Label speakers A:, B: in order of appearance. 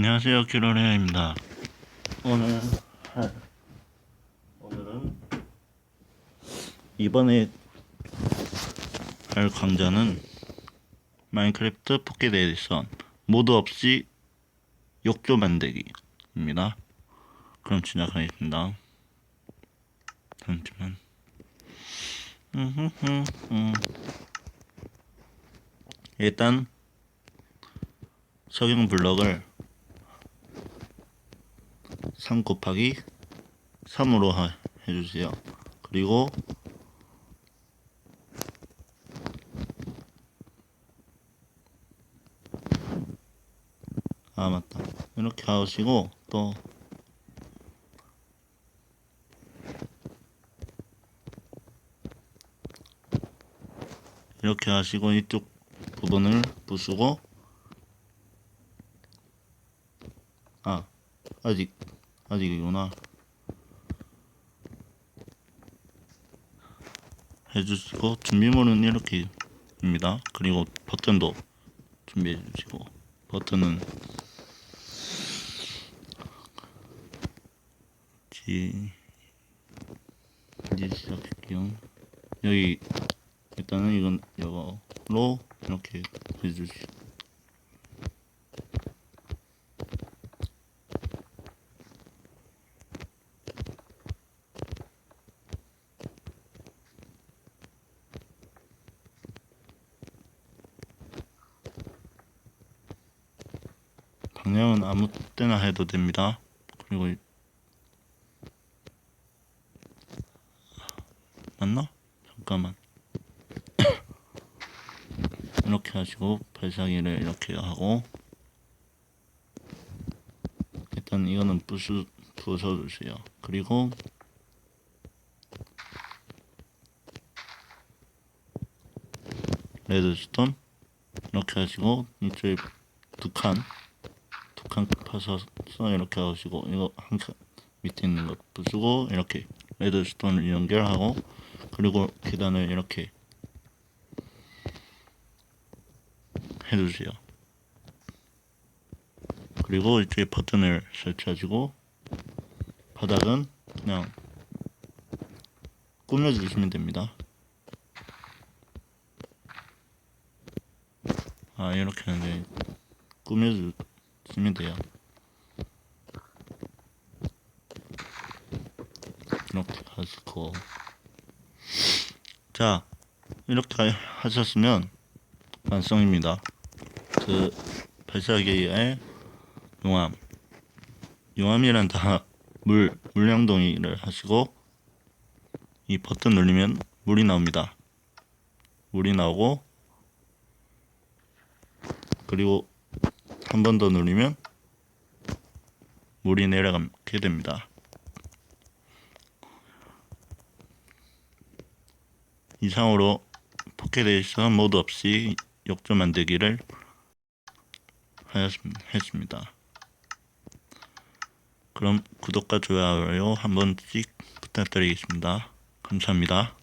A: 안녕하세요 키로레아입니다. 오늘 할 오늘은 이번에 할 강좌는 마인크래프트 포켓 에디션 모드 없이 욕조 만들기입니다. 그럼 시작하겠습니다. 잠시만. 일단 석영 블럭을 3 곱하기 3으로 하, 해주세요. 그리고 아 맞다 이렇게 하시고 또 이렇게 하시고 이쪽 부분을 부수고 아 아직 아직이구나. 해주시고 준비물은 이렇게입니다. 그리고 버튼도 준비해 주시고 버튼은 지 이제 시작할게요. 여기 일단은 이건 이거로 이렇게 해주시고 방향은 아무 때나 해도 됩니다. 그리고 이- 맞나? 잠깐만. 이렇게 하시고 발사기를 이렇게 하고 일단 이거는 부수 부숴주세요. 그리고 레드스톤 이렇게 하시고 이쪽에 두 칸 두칸 파서 이렇게 하시고 이거 한 칸 밑에 있는 거 부수고 이렇게 레드스톤을 연결하고 그리고 계단을 이렇게 해주세요. 그리고 이쪽에 버튼을 설치하시고 바닥은 그냥 꾸며주시면 됩니다. 아 이렇게 하는데 꾸며주 시면 돼요. 이렇게 하시고 자 이렇게 하셨으면 완성입니다. 그 발사기의 용암 용암이란 다 물 물량동이를 하시고 이 버튼 누르면 물이 나옵니다. 물이 나오고 그리고 한 번 더 누르면 물이 내려가게 됩니다. 이상으로 포켓에이션 모드 없이 욕조 만들기를 하였습니다. 그럼 구독과 좋아요 한 번씩 부탁드리겠습니다. 감사합니다.